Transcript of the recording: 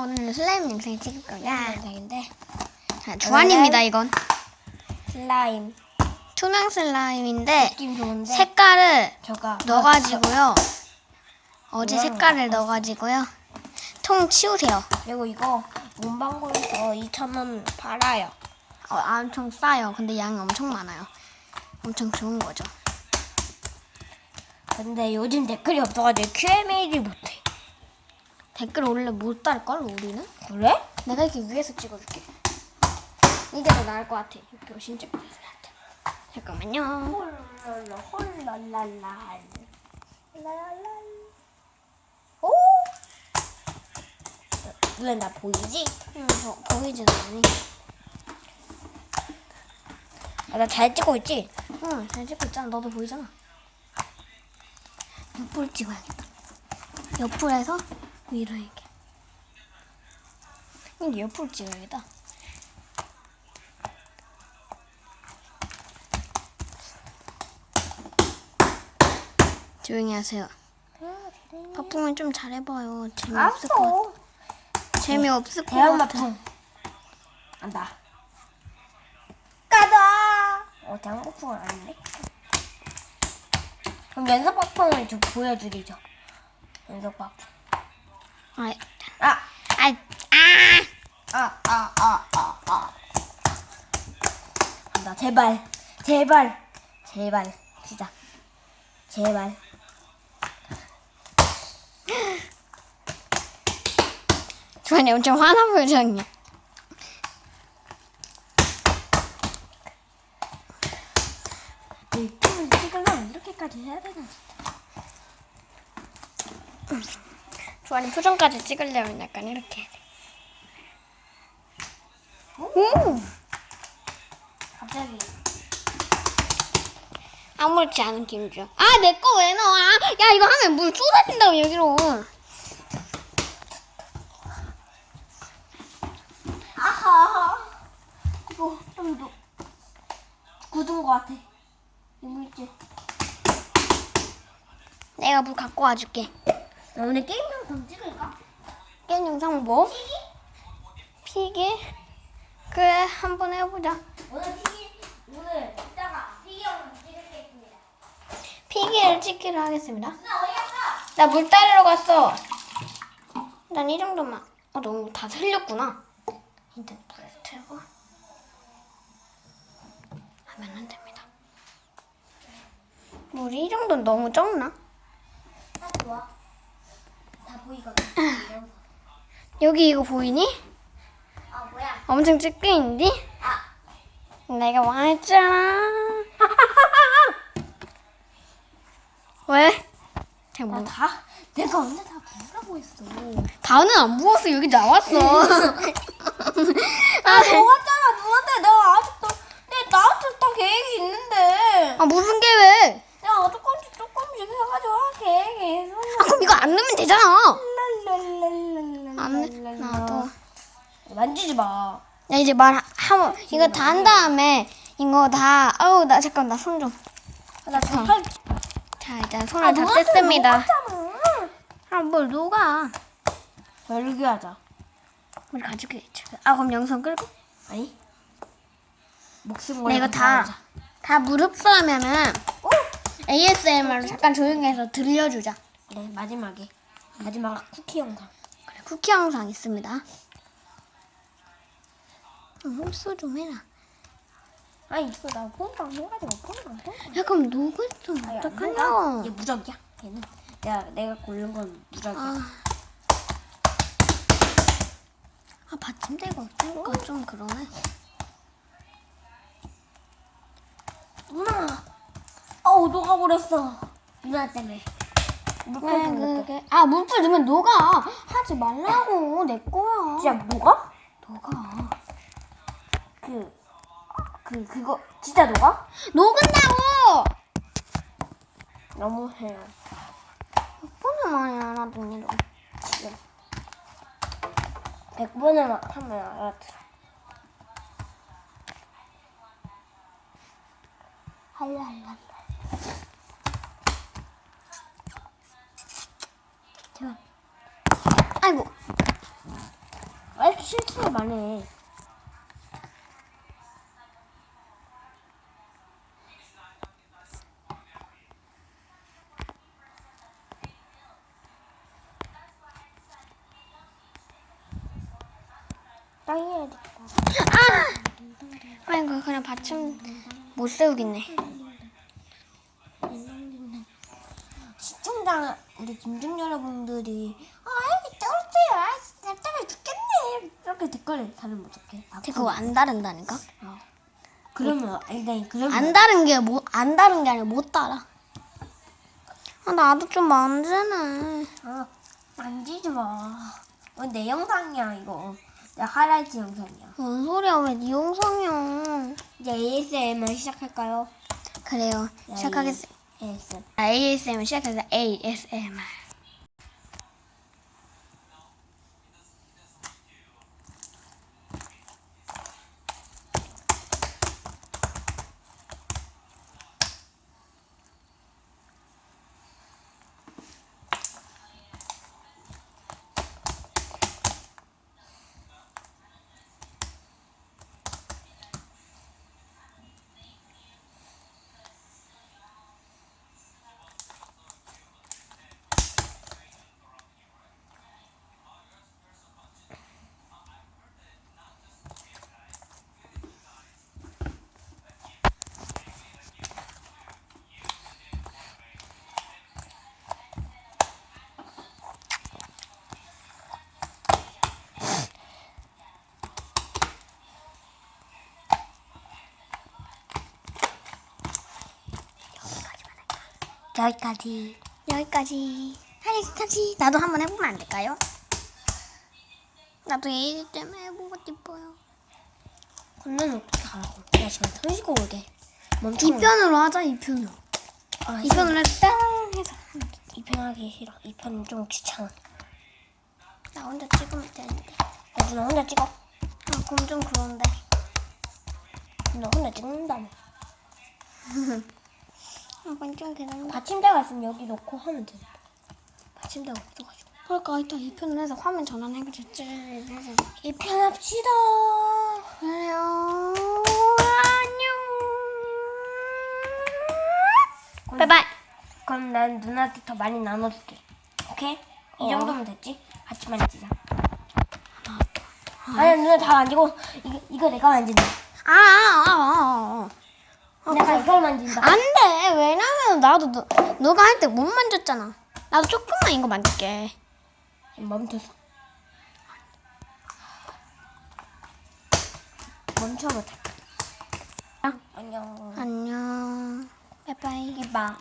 오늘 슬라임 영상 찍을 거야. 영상인데 자, 주환입니다, 이건. 슬라임 투명 슬라임인데, 느낌 좋은데 색깔을 저가 넣어가지고요. 어제 색깔을 넣어가지고요. 통 치우세요. 그리고 이거 문방구에서 2,000원 팔아요. 어, 엄청 싸요. 근데 양이 엄청 많아요. 엄청 좋은 거죠. 근데 요즘 댓글이 없어가지고 Q&A를 못해. 댓글 원래 못 달걸, 우리는? 그래? 내가 이렇게 위에서 찍어줄게. 이게 더 나을 것 같아. 이렇게 때. 잠깐만요. 홀랄라 홀랄랄라 랄랄라 오 누나 나 보이지? 응, 저 보이진 않니? 아, 나 잘 찍고 있지? 응, 잘 찍고 있잖아. 너도 보이잖아. 옆을 찍어야겠다. 옆을 해서 위로 이렇게. 근데 옆을 찍어야겠다. 조용히 하세요. 파풍은 좀 잘해봐요. 재미없을 것 같아. 알았어. 재미없을 것 대형 같아. 마풍 안다. 까다. 어 마풍은 아닌데? 그럼 연속 마풍을 좀 보여드리죠. 연속 마풍. 아, 아, 아, 아! 아, 아, 아, 아, 아. 나 제발, 제발, 제발, 진짜, 제발. 주환이 엄청 화난 표정이야. 이렇게까지 해야 되나 진짜. 주환이 표정까지 찍으려면 약간 이렇게 해야 돼. 오! 갑자기. 아무렇지 않은 김주영. 아, 내 거왜 넣어? 야, 이거 하면 물 쏟아진다고, 여기로. 아하. 이거 좀 더, 굳은 것 같아. 이물질. 내가 물 갖고 와줄게. 나 오늘 게임 영상 찍을까? 게임 영상 뭐? 피기? 그래, 한번 해보자. 오늘 피기, 오늘 이따가 피기 영상 찍겠습니다. 피기를 찍기로 하겠습니다. 누나 어디 갔어? 나 물 따르러 갔어. 난 이 정도만. 어, 너무 다 흘렸구나. 일단 불에 틀고. 하면 안 됩니다. 물이 이 정도는 너무 적나? 아 보이거든. 여기 이거 보이니? 아 뭐야? 엄청 있니? 아. 내가 말했잖아. 왜? 제가 뭐, 다 내가 언제 다 부으라고 했어. 다는 안 부었어. 여기 나왔어. 아, 누나한테 내가 아직도 내 나한테 다 계획이 있는데 아, 무슨 계획? 내가 조금씩 조금씩 해가지고 할 계획이 있어. 아, 그럼 이거 안 넣으면 되잖아. 랄랄랄랄랄랄랄. 안 넣, 나도. 만지지 마. 야, 이제 말, 하, 이거 다 한 다음에, 이거 다, 아우, 나, 잠깐, 나 손 좀. 나 정말 자, 일단 손을 다 뗐습니다. 아, 뭘 녹아. 별기 하자. 우리 가족이 있죠. 아, 그럼 영상 끌고? 아니? 목숨 네, 이거 다, 다 무릎 쏘면은, ASMR로 잠깐 조용히 해서 들려주자. 네 마지막에 마지막 쿠키 영상. 그래, 쿠키 영상 있습니다. 음, 흡수 좀 해라. 아니 이거 나 폰랑 해가지고 폰랑 폰. 야, 그럼 녹았어. 어떡하냐. 얘 무적이야. 얘는 내가 내가 고른 건 무적이야. 아. 아, 받침대가 없으니까 좀 그러네. 누나. 어우 녹아버렸어. 누나 때문에. 왜는 그게? 아, 물풀 넣으면 녹아. 하지 말라고. 내 거야. 진짜 녹아? 녹아. 그, 그, 그거, 진짜 녹아? 녹은다고! 너무해요. 몇 번을 많이 안 하더니, 너. 100번을 하면 알아들어. 할랄랄라. 아이고. 실수를 해. 아! 아이고 그냥 받침 못 세우겠네. 시청자 우리 김중 여러분들이 아 여기 떨어져요 아 진짜 답답해 죽겠네 이렇게 댓글을 달으면 어떡해 아, 그거 안 다른다니까? 어. 그러면 아니 그러면 안 다른 게뭐안 다른 게 아니라 못 따라. 아 나도 좀 만지네. 아 만지지 마 어, 내 영상이야 이거 내 하이라이트 영상이야 뭔 소리야 왜 네 영상이야? 이제 ASMR 시작할까요? 그래요. 야, 시작하겠습니다. ASMR 아, ASMR 시작해서 ASMR. 여기까지 여기까지. 여기까지. 나도 한번 해보면 안 될까요? 나도 ASMR 해보고 싶어요. 건너는 어떻게 하라고 나 지금 터지고 오게 멈춰 2편으로 하자, 2편으로. 아, 2편으로 해서 땅 해서. 2편 하기 싫어 2편은 좀 귀찮아 나 혼자 찍으면 되는데. 야 누나 혼자 찍어 아, 그럼 좀 그런데. 누나 혼자 찍는다며 아, 그건 좀 그런데. 받침대가 있으면 여기 놓고 하면 돼. 받침대가 없어가지고. 그러니까 이따 2편을 해서 화면 ጭ 해서. 2편 합시다. 그래요. 안녕. 바이바이. 그럼 난 누나한테 더 많이 나눠줄게. 오케이? 이 어. 정도면 됐지? 같이 만지자. 아니야 누나 다 만지고 이거, 이거 내가 만진다. 아, 아, 아, 아. 내가 이걸 만진다. 안 돼. 왜냐면 나도 너, 너가 할 때 못 만졌잖아. 나도 조금만 이거 만질게. 멈춰서. 멈춰보자. 아. 안녕. 안녕. 바이바이. 이봐.